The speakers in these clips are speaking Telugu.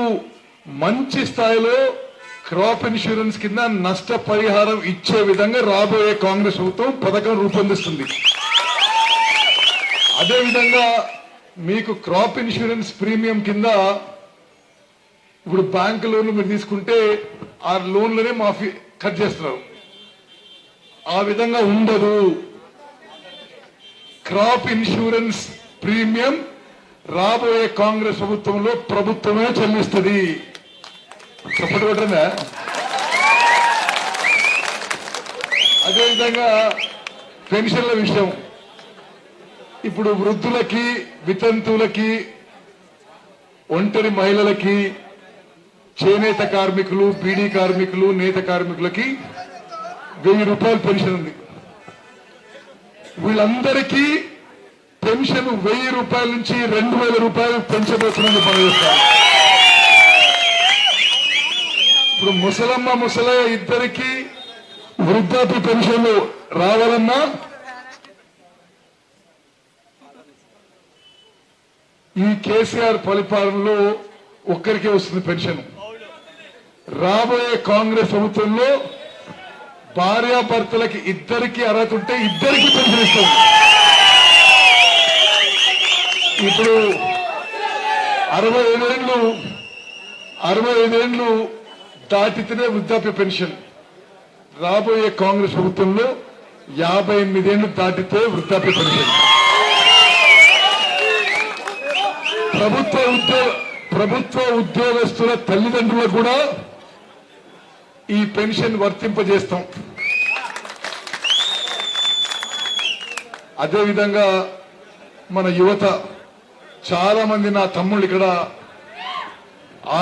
మీకు మంచి స్థాయిలో క్రాప్ ఇన్సూరెన్స్ కింద నష్ట పరిహారం ఇచ్చే విధంగా రాబోయే కాంగ్రెస్ ప్రభుత్వం పథకం రూపొందిస్తుంది. అదేవిధంగా మీకు క్రాప్ ఇన్సూరెన్స్ ప్రీమియం కింద ఇప్పుడు బ్యాంక్ లోన్లు మీరు తీసుకుంటే ఆ లోన్లనే మాఫీ కట్ చేస్తున్నారు ఆ విధంగా ఉండదు. క్రాప్ ఇన్సూరెన్స్ ప్రీమియం రాబోయే కాంగ్రెస్ ప్రభుత్వంలో ప్రభుత్వమే చెల్లిస్తుంది. చెప్పటి కొట్టందా అదేవిధంగా పెన్షన్ల విషయం. ఇప్పుడు వృద్ధులకి వితంతువులకి ఒంటరి మహిళలకి చేనేత కార్మికులు బీడీ కార్మికులు నేత కార్మికులకి వెయ్యి రూపాయలు పెన్షన్ ఉంది. వీళ్ళందరికీ పెన్షన్ వెయ్యి రూపాయల నుంచి రెండు వేల రూపాయలు పెంచబోతున్నది పనిచేస్తారు ఇప్పుడు ముసలమ్మ ముసలయ్య ఇద్దరికి వృద్ధాప్య పెన్షన్లు రావాలన్నా ఈ కేసీఆర్ పరిపాలనలో ఒక్కరికే వస్తుంది పెన్షన్. రాబోయే కాంగ్రెస్ ప్రభుత్వంలో భార్యాభర్తలకి ఇద్దరికి అర్హత ఉంటే ఇద్దరికి పెన్షన్ ఇస్తాం ఇప్పుడు అరవై ఐదేళ్ళు అరవై ఐదేళ్ళు దాటితేనే వృద్ధాప్య పెన్షన్. రాబోయే కాంగ్రెస్ ప్రభుత్వంలో యాభై ఎనిమిదేళ్ళు దాటితే వృద్ధాప్య పెన్షన్. ప్రభుత్వ ఉద్యోగ ప్రభుత్వ ఉద్యోగస్తుల తల్లిదండ్రులకు కూడా ఈ పెన్షన్ వర్తింపజేస్తాం. అదేవిధంగా మన యువత చాలా మంది నా తమ్ముళ్ళు ఇక్కడ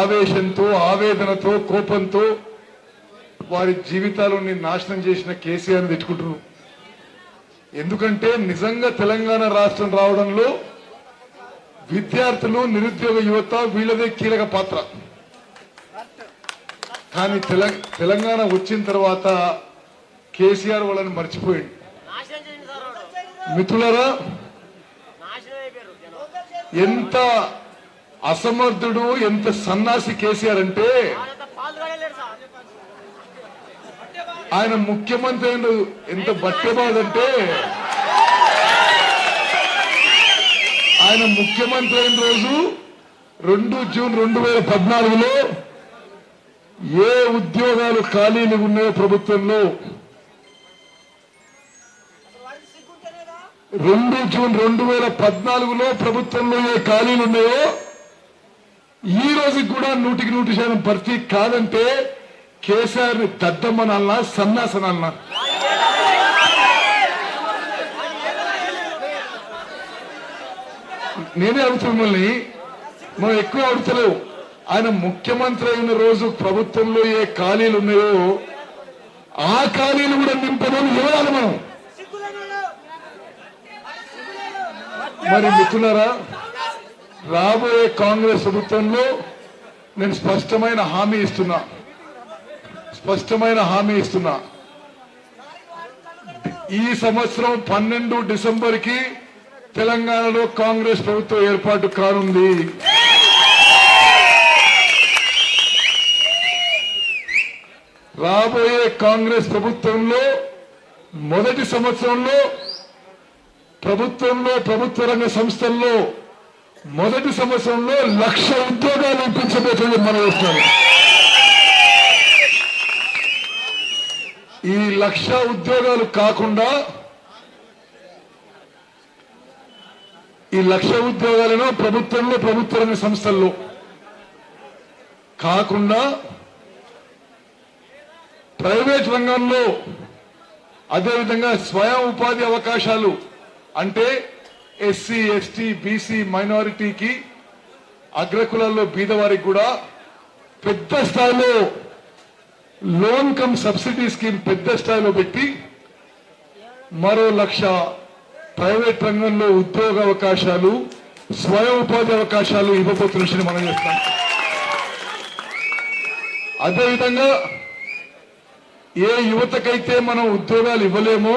ఆవేశంతో ఆవేదనతో కోపంతో వారి జీవితాలని నాశనం చేసిన కేసీఆర్ తిట్టుకుంటున్నారు. ఎందుకంటే నిజంగా తెలంగాణ రాష్ట్రం రావడంలో విద్యార్థులు నిరుద్యోగ యువత వీళ్ళదే కీలక పాత్ర. కానీ తెలంగాణ వచ్చిన తర్వాత కేసీఆర్ వాళ్ళని మర్చిపోయింది మిత్రులరా ఎంత అసమర్థుడు ఎంత సన్నాసి కేసీఆర్ అంటే ఆయన ముఖ్యమంత్రి అయిన ఎంత బట్టెబాదంటే ఆయన ముఖ్యమంత్రి అయిన రోజు రెండు జూన్ రెండు వేల పద్నాలుగులో ఏ ఉద్యోగాలు ఖాళీలు ఉన్నాయో ప్రభుత్వంలో రెండు జూన్ రెండు వేల పద్నాలుగులో ప్రభుత్వంలో ఏ ఖాళీలు ఉన్నాయో ఈ రోజుకి కూడా నూటికి నూటి శాతం భర్తీ కాదంటే కేసీఆర్ని దద్దమ్మనన్నా సన్నాసనన్నా నేనే అడుగుతున్నా మిమ్మల్ని మనం ఎక్కువ అడుగుతలేవు. ఆయన ముఖ్యమంత్రి అయిన రోజు ప్రభుత్వంలో ఏ ఖాళీలు ఉన్నాయో ఆ ఖాళీలు కూడా నింపమని ఇవ్వాలి మనం మరి మిత్రులరా రాబోయే కాంగ్రెస్ ప్రభుత్వంలో నేను స్పష్టమైన హామీ ఇస్తున్నా. స్పష్టమైన హామీ ఇస్తున్నా. ఈ సంవత్సరం పన్నెండు డిసెంబర్కి తెలంగాణలో కాంగ్రెస్ ప్రభుత్వం ఏర్పాటు కానుంది. రాబోయే కాంగ్రెస్ ప్రభుత్వంలో మొదటి సంవత్సరంలో ప్రభుత్వంలో ప్రభుత్వ రంగ సంస్థల్లో మొదటి సంవత్సరంలో లక్ష ఉద్యోగాలు ఇప్పించబోతుంది మన వస్తున్నాం ఈ లక్ష ఉద్యోగాలు కాకుండా ఈ లక్ష ఉద్యోగాలను ప్రభుత్వంలో ప్రభుత్వ రంగ సంస్థల్లో కాకుండా ప్రైవేట్ రంగంలో అదేవిధంగా స్వయం ఉపాధి అవకాశాలు అంటే ఎస్సీ ఎస్టీ బీసీ మైనారిటీకి అగ్రకులాల్లో బీదవారికి కూడా పెద్ద స్థాయిలో లోన్ కమ్ సబ్సిడీ స్కీమ్ పెద్ద స్థాయిలో పెట్టి మరో లక్ష ప్రైవేట్ రంగంలో ఉద్యోగ అవకాశాలు స్వయం ఉపాధి అవకాశాలు ఇవ్వబోతున్న విషయం మనం చేస్తాం. అదేవిధంగా ఏ యువతకైతే మనం ఉద్యోగాలు ఇవ్వలేమో